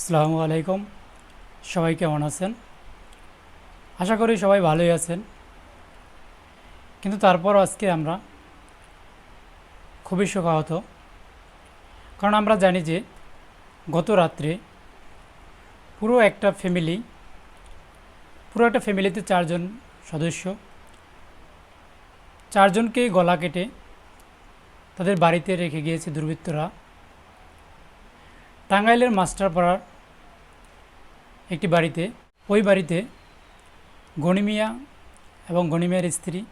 আসসালামু আলাইকুম। সবাই কেমন আছেন? আশা করি সবাই ভালোই আছেন। কিন্তু তারপর আজকে আমরা খুবই শোকাহত। কারণ আমরা জানি যে গত রাত্রে পুরো একটা ফ্যামিলি পুরো একটা ফ্যামিলিতে চারজন সদস্য, চারজনকেই গলা কেটে তাদের বাড়িতে রেখে গিয়েছে দুর্বৃত্তরা। টাঙ্গাইলের মাস্টারপাড়ার একটি বাড়িতে, ওই বাড়িতে গণিমিয়া এবং গণিমিয়ার স্ত্রী,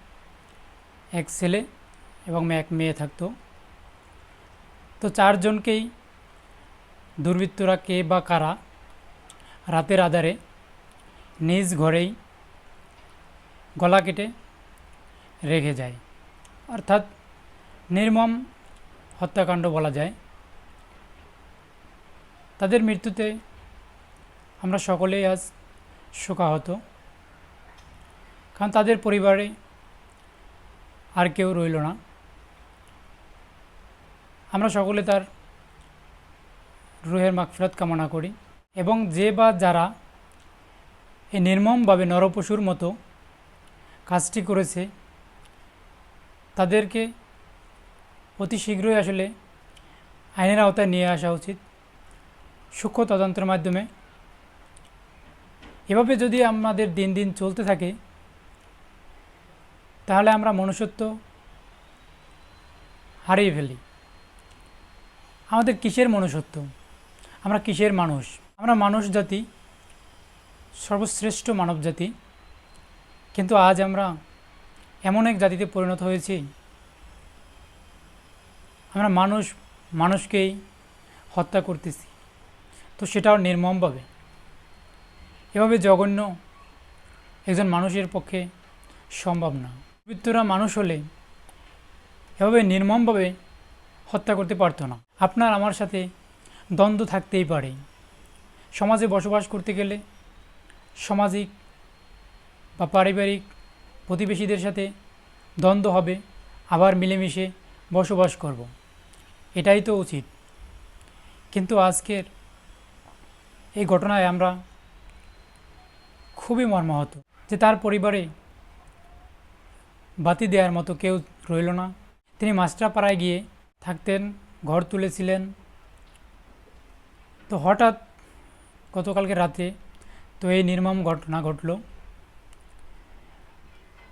এক ছেলে এবং এক মেয়ে থাকতো। তো চারজনকেই দুর্বৃত্তরা কে বা কারা রাতের আধারে নিজ ঘরেই গলা কেটে রেখে যায়। অর্থাৎ নির্মম হত্যাকাণ্ড বলা যায়। তাদের মৃত্যুতে আমরা সকলেই আজ শোকাহত। কারণ তাদের পরিবারে আর কেউ রইল না। আমরা সকলে তার রুহের মাগফিরাত কামনা করি এবং যে বা যারা এই নির্মমভাবে নরপশুর মতো কাজটি করেছে, তাদেরকে অতি শীঘ্রই আসলে আইনের আওতায় নিয়ে আসা উচিত। সূক্ষ্ম তদন্তের মাধ্যমে এভাবে যদি আমাদের দিন দিন চলতে থাকে, তাহলে আমরা মনুষ্যত্ব হারিয়ে ফেলি। আমাদের কিসের মনুষ্যত্ব? আমরা কিসের মানুষ? আমরা মানুষ জাতি, সর্বশ্রেষ্ঠ মানব জাতি। কিন্তু আজ আমরা এমন এক জাতিতে পরিণত হয়েছি। আমরা মানুষ, মানুষকেই হত্যা করতেছি। তো সেটাও নির্মমভাবে। এভাবে জঘন্য একজন মানুষের পক্ষে সম্ভব না। দুর্বৃত্তরা মানুষ হলে এভাবে নির্মমভাবে হত্যা করতে পারতো না। আপনার আমার সাথে দ্বন্দ্ব থাকতেই পারে। সমাজে বসবাস করতে গেলে সামাজিক বা পারিবারিক প্রতিবেশীদের সাথে দ্বন্দ্ব হবে, আবার মিলেমিশে বসবাস করব। এটাই তো উচিত। কিন্তু আজকের এই ঘটনায় আমরা খুবই মর্মাহত যে তার পরিবারে বাতি দেওয়ার মতো কেউ রইল না। তিনি মাস্টারপাড়ায় গিয়ে থাকতেন, ঘর তুলেছিলেন। তো হঠাৎ গতকালকে রাতে তো এই নির্মম ঘটনা ঘটল।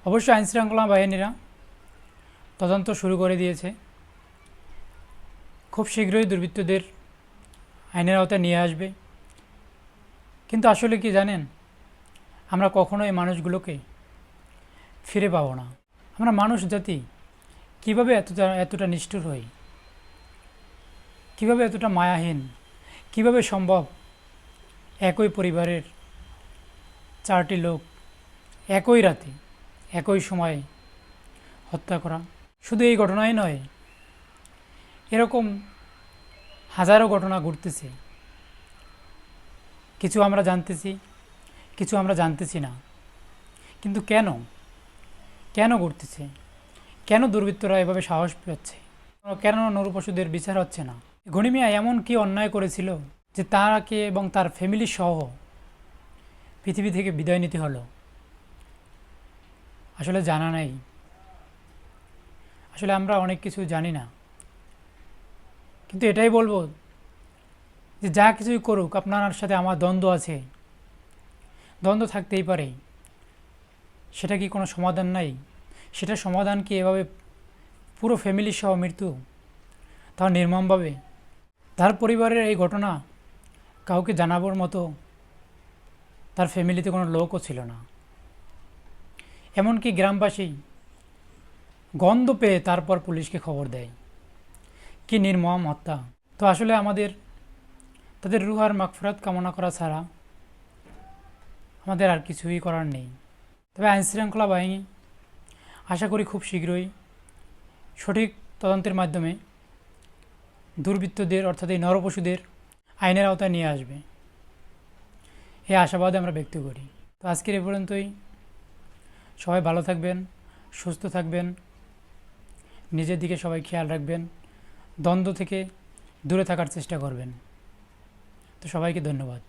অবশ্য আইনশৃঙ্খলা বাহিনীরা তদন্ত শুরু করে দিয়েছে। খুব শীঘ্রই দুর্বৃত্তদের আইনের আওতায় নিয়ে আসবে। কিন্তু আসলে কি জানেন? আমরা কখনো এই মানুষগুলোকে ফিরে পাবো না। আমরা মানুষ জাতি, কীভাবে এতটা এতটা নিষ্ঠুর হই? কীভাবে এতটা মায়াহীন? কীভাবে সম্ভব একই পরিবারের চারটি লোক একই রাতে, একই সময়ে হত্যা করা? শুধু এই ঘটনাই নয়, এরকম হাজারো ঘটনা ঘটতেছে। কিছু আমরা জানতেছি কিছু আমরা জানতেছি না। কিন্তু কেন? কেন ঘটতেছে? কেন দুর্বৃত্তরা এভাবে সাহস পাচ্ছে? কেন নরপশুদের বিচার হচ্ছে না? গণিমিয়া এমন কি অন্যায় করেছিল যে তাকে এবং তার ফ্যামিলি সহ পৃথিবী থেকে বিদায় নিতে হলো? আসলে জানা নাই। আসলে আমরা অনেক কিছু জানি না। কিন্তু এটাই বলব যে যা কিছুই করুক, আপনার সাথে আমার দ্বন্দ্ব আছে। দ্বন্দ্ব থাকতেই পারে। সেটা কি কোনো সমাধান নাই? সেটা সমাধান কি এভাবে পুরো ফ্যামিলি সহ মৃত্যু? তাও নির্মমভাবে। তার পরিবারের এই ঘটনা কাউকে জানাবার মতো তার ফ্যামিলিতে কোনো লোকও ছিল না। এমনকি গ্রামবাসী গন্ধ পেয়ে তারপর পুলিশকে খবর দেয়। কি নির্মম হত্যা। তো আসলে আমাদের, তাদের রুহার মাগফরাত কামনা করা ছাড়া আমাদের আর কিছুই করার নেই। তবে আইনশৃঙ্খলা বাহিনী আশা করি খুব শীঘ্রই সঠিক তদন্তের মাধ্যমে দুর্বৃত্তদের, অর্থাৎ এই নরপশুদের আইনের আওতায় নিয়ে আসবে। এই আশাবাদ আমরা ব্যক্ত করি। তো আজকের এ পর্যন্তই। সবাই ভালো থাকবেন, সুস্থ থাকবেন, নিজের দিকে সবাই খেয়াল রাখবেন, দ্বন্দ্ব থেকে দূরে থাকার চেষ্টা করবেন। তো সবাইকে ধন্যবাদ।